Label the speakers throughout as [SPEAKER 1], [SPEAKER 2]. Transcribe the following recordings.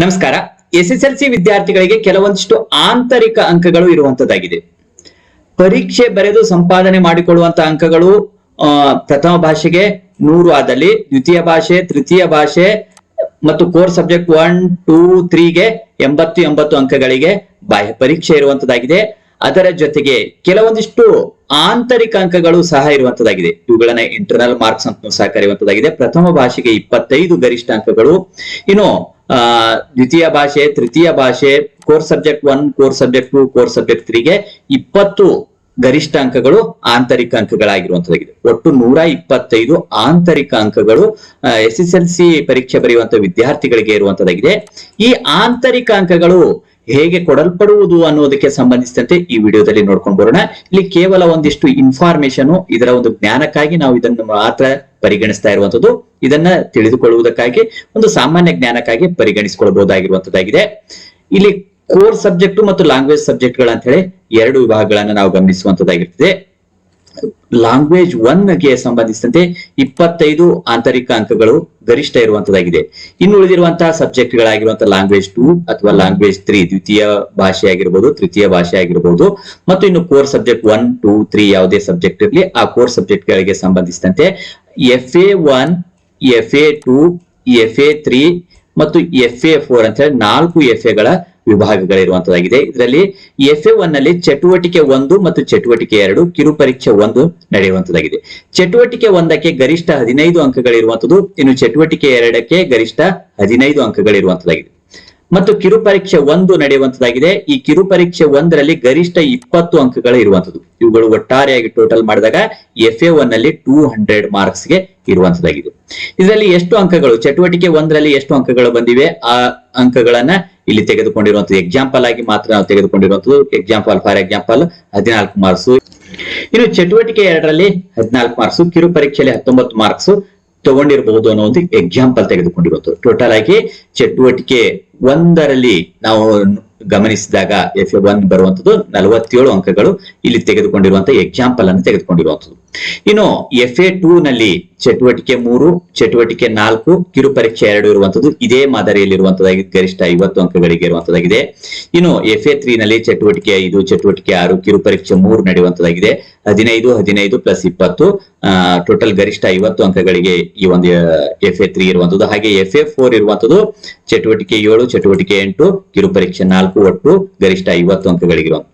[SPEAKER 1] ನಮಸ್ಕಾರ. S S L C ವಿದ್ಯಾರ್ಥಿಗಳಿಗೆ ಕೆಲವೊಂದಿಷ್ಟು ಆಂತರಿಕ ಅಂಕಗಳು ಇರುವಂತದ್ದಾಗಿದೆ. ಪರೀಕ್ಷೆ ಬರೆದು ಸಂಪಾದನೆ ಮಾಡಿಕೊಳ್ಳುವಂತ ಅಂಕಗಳು ಪ್ರಥಮ ಭಾಷೆಗೆ ನೂರು ಆದಲ್ಲಿ, ದ್ವಿತೀಯ ಭಾಷೆ, ತೃತೀಯ ಭಾಷೆ ಮತ್ತು ಕೋರ್ ಸಬ್ಜೆಕ್ಟ್ ಒನ್, ಟೂ, ತ್ರೀಗೆ ಎಂಬತ್ತು ಎಂಬತ್ತು ಅಂಕಗಳಿಗೆ ಬಾಹ್ಯ ಪರೀಕ್ಷೆ ಇರುವಂತದ್ದಾಗಿದೆ. ಅದರ ಜೊತೆಗೆ ಕೆಲವೊಂದಿಷ್ಟು ಆಂತರಿಕ ಅಂಕಗಳು ಸಹ ಇರುವಂತದ್ದಾಗಿದೆ. ಇವುಗಳನ್ನ ಇಂಟರ್ನಲ್ ಮಾರ್ಕ್ಸ್ ಅಂತ ಸಹ ಕರೆಯುವಂತದ್ದಾಗಿದೆ. ಪ್ರಥಮ ಭಾಷೆಗೆ ಇಪ್ಪತ್ತೈದು ಗರಿಷ್ಠ ಅಂಕಗಳು. ಇನ್ನು ದ್ವಿತೀಯ ಭಾಷೆ, ತೃತೀಯ ಭಾಷೆ core subject one core subject two core subject ತ್ರೀಗೆ ಇಪ್ಪತ್ತು ಗರಿಷ್ಠ ಅಂಕಗಳು ಆಂತರಿಕ ಅಂಕಗಳಾಗಿರುವಂತದ್ದಾಗಿದೆ. ಒಟ್ಟು ನೂರ ಇಪ್ಪತ್ತೈದು ಆಂತರಿಕ ಅಂಕಗಳು ಎಸ್ ಎಸ್ ಎಲ್ ಸಿ ಪರೀಕ್ಷೆ ಬರೆಯುವಂತಹ ವಿದ್ಯಾರ್ಥಿಗಳಿಗೆ ಇರುವಂತದ್ದಾಗಿದೆ. ಈ ಆಂತರಿಕ ಅಂಕಗಳು ಹೇಗೆ ಕೊಡಲ್ಪಡುವುದು ಅನ್ನೋದಕ್ಕೆ ಸಂಬಂಧಿಸಿದಂತೆ ಈ ವಿಡಿಯೋದಲ್ಲಿ ನೋಡ್ಕೊಂಡು ಬರೋಣ. ಇಲ್ಲಿ ಕೇವಲ ಒಂದಿಷ್ಟು ಇನ್ಫಾರ್ಮೇಶನ್ ಇದರ ಒಂದು ಜ್ಞಾನಕ್ಕಾಗಿ ನಾವು ಇದನ್ನು ಮಾತ್ರ ಪರಿಗಣಿಸ್ತಾ ಇರುವಂತದ್ದು. ಇದನ್ನ ತಿಳಿದುಕೊಳ್ಳುವುದಕ್ಕಾಗಿ, ಒಂದು ಸಾಮಾನ್ಯ ಜ್ಞಾನಕ್ಕಾಗಿ ಪರಿಗಣಿಸಿಕೊಳ್ಳಬಹುದಾಗಿರುವಂತದ್ದಾಗಿದೆ. ಇಲ್ಲಿ ಕೋರ್ ಸಬ್ಜೆಕ್ಟ್ ಮತ್ತು ಲ್ಯಾಂಗ್ವೇಜ್ ಸಬ್ಜೆಕ್ಟ್ಗಳ ಅಂತ ಹೇಳಿ ಎರಡು ವಿಭಾಗಗಳನ್ನ ನಾವು ಗಮನಿಸುವಂತದ್ದಾಗಿರ್ತದೆ. ಲ್ಯಾಂಗ್ವೇಜ್ ಒನ್ಗೆ ಸಂಬಂಧಿಸಿದಂತೆ ಇಪ್ಪತ್ತೈದು ಆಂತರಿಕ ಅಂಕಗಳು ಗರಿಷ್ಠ ಇರುವಂತದ್ದಾಗಿದೆ. ಇನ್ನು ಉಳಿದಿರುವಂತಹ ಸಬ್ಜೆಕ್ಟ್ ಗಳಾಗಿರುವಂತಹ ಲ್ಯಾಂಗ್ವೇಜ್ ಟೂ ಅಥವಾ ಲ್ಯಾಂಗ್ವೇಜ್ ತ್ರೀ, ದ್ವಿತೀಯ ಭಾಷೆ ಆಗಿರಬಹುದು ತೃತೀಯ ಭಾಷೆ ಆಗಿರಬಹುದು ಮತ್ತು ಇನ್ನು core subject one, two, three ಯಾವುದೇ ಸಬ್ಜೆಕ್ಟ್ ಇರಲಿ, ಆ ಕೋರ್ ಸಬ್ಜೆಕ್ಟ್ ಗಳಿಗೆ ಸಂಬಂಧಿಸಿದಂತೆ F A one F A two F A three ಮತ್ತು ಎಫ್ ಎ ಫೋರ್ ಅಂತ ಹೇಳಿ ನಾಲ್ಕು ಎಫ್ ಎಗಳ ವಿಭಾಗಗಳಿರುವಂತದ್ದಾಗಿದೆ. ಇದರಲ್ಲಿ ಎಫ್ ಎ ಒನ್ನಲ್ಲಿ ಚಟುವಟಿಕೆ ಒಂದು ಮತ್ತು ಚಟುವಟಿಕೆ ಎರಡು, ಕಿರು ಪರೀಕ್ಷೆ ಒಂದು ನಡೆಯುವಂತದ್ದಾಗಿದೆ. ಚಟುವಟಿಕೆ ಒಂದಕ್ಕೆ ಗರಿಷ್ಠ ಹದಿನೈದು ಅಂಕಗಳಿರುವಂತದ್ದು, ಇನ್ನು ಚಟುವಟಿಕೆ ಎರಡಕ್ಕೆ ಗರಿಷ್ಠ ಹದಿನೈದು ಅಂಕಗಳಿರುವಂತದ್ದಾಗಿದೆ. ಮತ್ತು ಕಿರು ಪರೀಕ್ಷೆ ಒಂದು ನಡೆಯುವಂತದ್ದಾಗಿದೆ ಈ ಕಿರು ಪರೀಕ್ಷೆ ಒಂದರಲ್ಲಿ ಗರಿಷ್ಠ ಇಪ್ಪತ್ತು ಅಂಕಗಳು ಇರುವಂತದ್ದು ಇವುಗಳು ಒಟ್ಟಾರೆಯಾಗಿ ಟೋಟಲ್ ಮಾಡಿದಾಗ ಎಫ್ ಎ ಒನ್ನಲ್ಲಿ ಟೂ ಹಂಡ್ರೆಡ್ ಮಾರ್ಕ್ಸ್ಗೆ ಇರುವಂತದ್ದಾಗಿದೆ ಇದರಲ್ಲಿ ಎಷ್ಟು ಅಂಕಗಳು? ಚಟುವಟಿಕೆ ಒಂದರಲ್ಲಿ ಎಷ್ಟು ಅಂಕಗಳು ಬಂದಿವೆ? ಆ ಅಂಕಗಳನ್ನ ಇಲ್ಲಿ ತೆಗೆದುಕೊಂಡಿರುವಂತದ್ದು ಎಕ್ಸಾಂಪಲ್ ಆಗಿ ಮಾತ್ರ ನಾವು ತೆಗೆದುಕೊಂಡಿರುವಂತದ್ದು ಎಕ್ಸಾಂಪಲ್ ಫಾರ್ ಎಕ್ಸಾಂಪಲ್ ಹದಿನಾಲ್ಕು ಮಾರ್ಕ್ಸ್ ಇನ್ನು ಚಟುವಟಿಕೆ ಎರಡರಲ್ಲಿ ಹದಿನಾಲ್ಕು ಮಾರ್ಕ್ಸ್ ಕಿರು ಪರೀಕ್ಷೆಯಲ್ಲಿ ಹತ್ತೊಂಬತ್ತು ಮಾರ್ಕ್ಸ್ ತಗೊಂಡಿರಬಹುದು ಅನ್ನೋ ಒಂದು ಎಕ್ಸಾಂಪಲ್ ತೆಗೆದುಕೊಂಡಿರೋದು. ಟೋಟಲ್ ಆಗಿ ಚಟುವಟಿಕೆ ಒಂದರಲ್ಲಿ ನಾವು ಗಮನಿಸಿದಾಗ ಎಫ್ ಎ ಒನ್ ಬರುವಂತದ್ದು ನಲವತ್ತೇಳು ಅಂಕಗಳು ಇಲ್ಲಿ ತೆಗೆದುಕೊಂಡಿರುವಂತಹ ಎಕ್ಸಾಂಪಲ್ ಅನ್ನು ತೆಗೆದುಕೊಂಡಿರುವಂತದ್ದು. ಇನ್ನು ಎಫ್ ಎ ಟೂ ನಲ್ಲಿ ಚಟುವಟಿಕೆ ಮೂರು, ಚಟುವಟಿಕೆ ನಾಲ್ಕು ಕಿರುಪರೀಕ್ಷೆ ಎರಡು ಇರುವಂತದ್ದು ಇದೇ ಮಾದರಿಯಲ್ಲಿರುವಂತದ್ದಾಗಿ ಗರಿಷ್ಠ ಐವತ್ತು ಅಂಕಗಳಿಗೆ ಇರುವಂತದ್ದಾಗಿದೆ. ಇನ್ನು ಎಫ್ ಎ ತ್ರೀ ನಲ್ಲಿ ಚಟುವಟಿಕೆ ಐದು, ಚಟುವಟಿಕೆ ಆರು ಕಿರುಪರೀಕ್ಷೆ ಮೂರು ನಡೆಯುವಂತದ್ದಾಗಿದೆ. ಹದಿನೈದು ಹದಿನೈದು ಪ್ಲಸ್ ಇಪ್ಪತ್ತು ಟೋಟಲ್ ಗರಿಷ್ಠ ಐವತ್ತು ಅಂಕಗಳಿಗೆ ಈ ಒಂದು ಎಫ್ ಎ ತ್ರೀ ಇರುವಂತದ್ದು. ಹಾಗೆ ಎಫ್ ಎ ಫೋರ್ ಇರುವಂತದ್ದು ಚಟುವಟಿಕೆ ಏಳು, ಚಟುವಟಿಕೆ ಎಂಟು, ಕಿರು ಪರೀಕ್ಷೆ ನಾಲ್ಕು ಒಟ್ಟು ಗರಿಷ್ಠ ಐವತ್ತು ಅಂಕಗಳಿಗಿರುವಂತ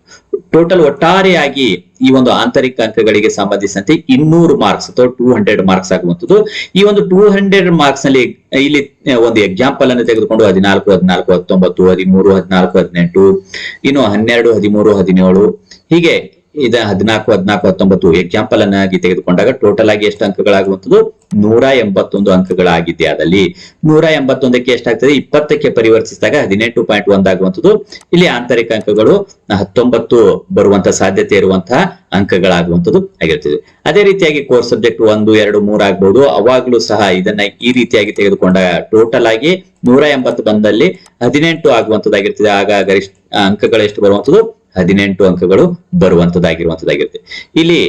[SPEAKER 1] ಟೋಟಲ್ ಒಟ್ಟಾರೆಯಾಗಿ ಈ ಒಂದು ಆಂತರಿಕ ಅಂಕಗಳಿಗೆ ಸಂಬಂಧಿಸಿದಂತೆ ಇನ್ನೂರು ಮಾರ್ಕ್ಸ್ ಅಥವಾ ಟೂ ಹಂಡ್ರೆಡ್ ಮಾರ್ಕ್ಸ್ ಆಗುವಂತದ್ದು ಈ ಒಂದು ಟೂ ಹಂಡ್ರೆಡ್ ಮಾರ್ಕ್ಸ್ನಲ್ಲಿ, ಇಲ್ಲಿ ಒಂದು ಎಕ್ಸಾಂಪಲ್ ಅನ್ನು ತೆಗೆದುಕೊಂಡು ಹದಿನಾಲ್ಕು ಹದಿನಾಲ್ಕು, ಹತ್ತೊಂಬತ್ತು, ಹದಿಮೂರು, ಹದಿನಾಲ್ಕು, ಹದಿನೆಂಟು, ಇನ್ನು ಹನ್ನೆರಡು, ಹದಿಮೂರು, ಹದಿನೇಳು, ಹೀಗೆ ಇದ, ಹದಿನಾಲ್ಕು ಹದಿನಾಲ್ಕು, ಹತ್ತೊಂಬತ್ತು. ಎಕ್ಸಾಂಪಲ್ ಅನ್ನಾಗಿ ತೆಗೆದುಕೊಂಡಾಗ ಟೋಟಲ್ ಆಗಿ ಎಷ್ಟು ಅಂಕಗಳಾಗುವಂಥದ್ದು? ನೂರ ಎಂಬತ್ತೊಂದು ಅಂಕಗಳಾಗಿದೆ ಅದಲ್ಲಿ ನೂರ ಎಂಬತ್ತೊಂದಕ್ಕೆ ಎಷ್ಟಾಗ್ತದೆ? ಇಪ್ಪತ್ತಕ್ಕೆ ಪರಿವರ್ತಿಸಿದಾಗ ಹದಿನೆಂಟು ಪಾಯಿಂಟ್ ಒಂದಾಗುವಂತದ್ದು ಇಲ್ಲಿ ಆಂತರಿಕ ಅಂಕಗಳು ಹತ್ತೊಂಬತ್ತು ಬರುವಂತ ಸಾಧ್ಯತೆ ಇರುವಂತಹ ಅಂಕಗಳಾಗುವಂಥದ್ದು ಆಗಿರ್ತದೆ. ಅದೇ ರೀತಿಯಾಗಿ ಕೋರ್ಸ್ ಸಬ್ಜೆಕ್ಟ್ ಒಂದು, ಎರಡು, ಮೂರು ಆಗ್ಬಹುದು ಅವಾಗ್ಲೂ ಸಹ ಇದನ್ನ ಈ ರೀತಿಯಾಗಿ ತೆಗೆದುಕೊಂಡಾಗ ಟೋಟಲ್ ಆಗಿ ನೂರ ಎಂಬತ್ತು ಬಂದಲ್ಲಿ ಹದಿನೆಂಟು ಆಗುವಂತದ್ದಾಗಿರ್ತದೆ ಆಗ ಗರಿಷ್ಠ ಅಂಕಗಳು ಎಷ್ಟು ಬರುವಂತದ್ದು ಹದಿನೆಂಟು ಅಂಕಗಳು ಬರುವಂತದ್ದಾಗಿರುವಂತದ್ದಾಗಿರುತ್ತೆ. ಇಲ್ಲಿ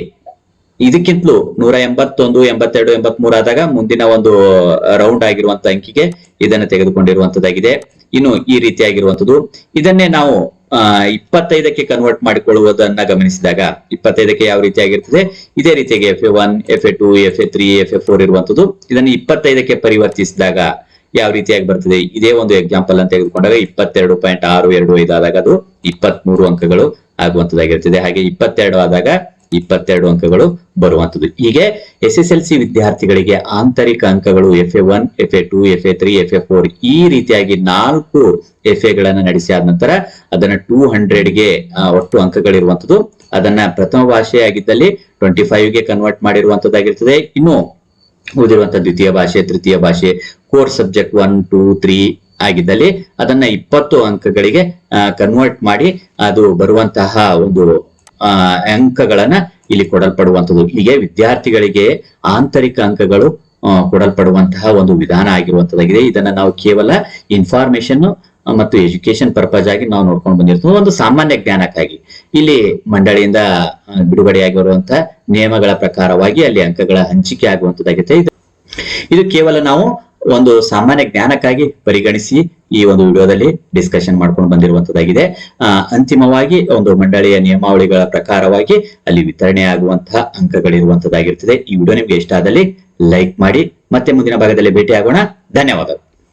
[SPEAKER 1] ಇದಕ್ಕಿಂತಲೂ ನೂರ ಎಂಬತ್ತೊಂದು, ಎಂಬತ್ತೆರಡು ಎಂಬತ್ ಆದಾಗ ಮುಂದಿನ ಒಂದು ರೌಂಡ್ ಆಗಿರುವಂತ ಅಂಕಿಗೆ ಇದನ್ನ ತೆಗೆದುಕೊಂಡಿರುವಂತದ್ದಾಗಿದೆ. ಇನ್ನು ಈ ರೀತಿಯಾಗಿರುವಂತದ್ದು. ಇದನ್ನೇ ನಾವು ಇಪ್ಪತ್ತೈದಕ್ಕೆ ಕನ್ವರ್ಟ್ ಮಾಡಿಕೊಳ್ಳುವುದನ್ನ ಗಮನಿಸಿದಾಗ ಇಪ್ಪತ್ತೈದಕ್ಕೆ ಯಾವ ರೀತಿಯಾಗಿರ್ತದೆ? ಇದೇ ರೀತಿಯಾಗಿ F A one F A two F A three F A four ಇರುವಂತದ್ದು. ಇದನ್ನು ಇಪ್ಪತ್ತೈದಕ್ಕೆ ಪರಿವರ್ತಿಸಿದಾಗ ಯಾವ ರೀತಿಯಾಗಿ ಬರ್ತದೆ? ಇದೇ ಒಂದು ಎಕ್ಸಾಂಪಲ್ ಅಂತ ತೆಗೆದುಕೊಂಡಾಗ ಇಪ್ಪತ್ತೆರಡು ಪಾಯಿಂಟ್ ಆರು ಎರಡು ಐದು ಆದಾಗ ಅದು ಇಪ್ಪತ್ಮೂರು ಅಂಕಗಳು ಆಗುವಂತದ್ದಾಗಿರ್ತದೆ ಹಾಗೆ ಇಪ್ಪತ್ತೆರಡು ಆದಾಗ ಇಪ್ಪತ್ತೆರಡು ಅಂಕಗಳು ಬರುವಂತದ್ದು ಹೀಗೆ ಎಸ್ ಎಸ್ ಎಲ್ ಸಿ ವಿದ್ಯಾರ್ಥಿಗಳಿಗೆ ಆಂತರಿಕ ಅಂಕಗಳು F A one F A two F A three F A four ಈ ರೀತಿಯಾಗಿ ನಾಲ್ಕು ಎಫ್ ಎಗಳನ್ನ ನಡೆಸಿ ಆದ ನಂತರ ಅದನ್ನ ಟೂ ಹಂಡ್ರೆಡ್ಗೆ ಒಟ್ಟು ಅಂಕಗಳಿರುವಂತದ್ದು ಅದನ್ನ ಪ್ರಥಮ ಭಾಷೆ ಆಗಿದ್ದಲ್ಲಿ ಟ್ವೆಂಟಿ ಫೈವ್ಗೆ ಕನ್ವರ್ಟ್ ಮಾಡಿರುವಂತದ್ದಾಗಿರ್ತದೆ ಇನ್ನು ಉಳಿದಿರುವಂತಹ ದ್ವಿತೀಯ ಭಾಷೆ, ತೃತೀಯ ಭಾಷೆ core subject one two three ಆಗಿದ್ದಲ್ಲಿ ಅದನ್ನ ಇಪ್ಪತ್ತು ಅಂಕಗಳಿಗೆ ಕನ್ವರ್ಟ್ ಮಾಡಿ ಅದು ಬರುವಂತಹ ಒಂದು ಅಂಕಗಳನ್ನ ಇಲ್ಲಿ ಕೊಡಲ್ಪಡುವಂಥದ್ದು. ಹೀಗೆ ವಿದ್ಯಾರ್ಥಿಗಳಿಗೆ ಆಂತರಿಕ ಅಂಕಗಳು ಕೊಡಲ್ಪಡುವಂತಹ ಒಂದು ವಿಧಾನ ಆಗಿರುವಂತದ್ದಾಗಿದೆ ಇದನ್ನ ನಾವು ಕೇವಲ ಇನ್ಫಾರ್ಮೇಶನ್ ಮತ್ತು ಎಜುಕೇಶನ್ ಪರ್ಪಸ್ ಆಗಿ ನಾವು ನೋಡ್ಕೊಂಡು ಬಂದಿರ್ತೀವಿ. ಒಂದು ಸಾಮಾನ್ಯ ಜ್ಞಾನಕ್ಕಾಗಿ. ಇಲ್ಲಿ ಮಂಡಳಿಯಿಂದ ಬಿಡುಗಡೆಯಾಗಿರುವಂತ ನಿಯಮಗಳ ಪ್ರಕಾರವಾಗಿ ಅಲ್ಲಿ ಅಂಕಗಳ ಹಂಚಿಕೆ ಆಗುವಂತದ್ದಾಗಿದೆ ಇದು ಇದು ಕೇವಲ ನಾವು ಒಂದು ಸಾಮಾನ್ಯ ಜ್ಞಾನಕ್ಕಾಗಿ ಪರಿಗಣಿಸಿ ಈ ಒಂದು ವಿಡಿಯೋದಲ್ಲಿ ಡಿಸ್ಕಷನ್ ಮಾಡ್ಕೊಂಡು ಬಂದಿರುವಂತದ್ದಾಗಿದೆ. ಅಂತಿಮವಾಗಿ ಒಂದು ಮಂಡಳಿಯ ನಿಯಮಾವಳಿಗಳ ಪ್ರಕಾರವಾಗಿ ಅಲ್ಲಿ ವಿತರಣೆ ಆಗುವಂತಹ ಅಂಕಗಳಿರುವಂತದ್ದಾಗಿರ್ತದೆ ಈ ವಿಡಿಯೋ ನಿಮ್ಗೆ ಇಷ್ಟ ಆದಲ್ಲಿ ಲೈಕ್ ಮಾಡಿ, ಮತ್ತೆ ಮುಂದಿನ ಭಾಗದಲ್ಲಿ ಭೇಟಿ ಆಗೋಣ ಧನ್ಯವಾದಗಳು.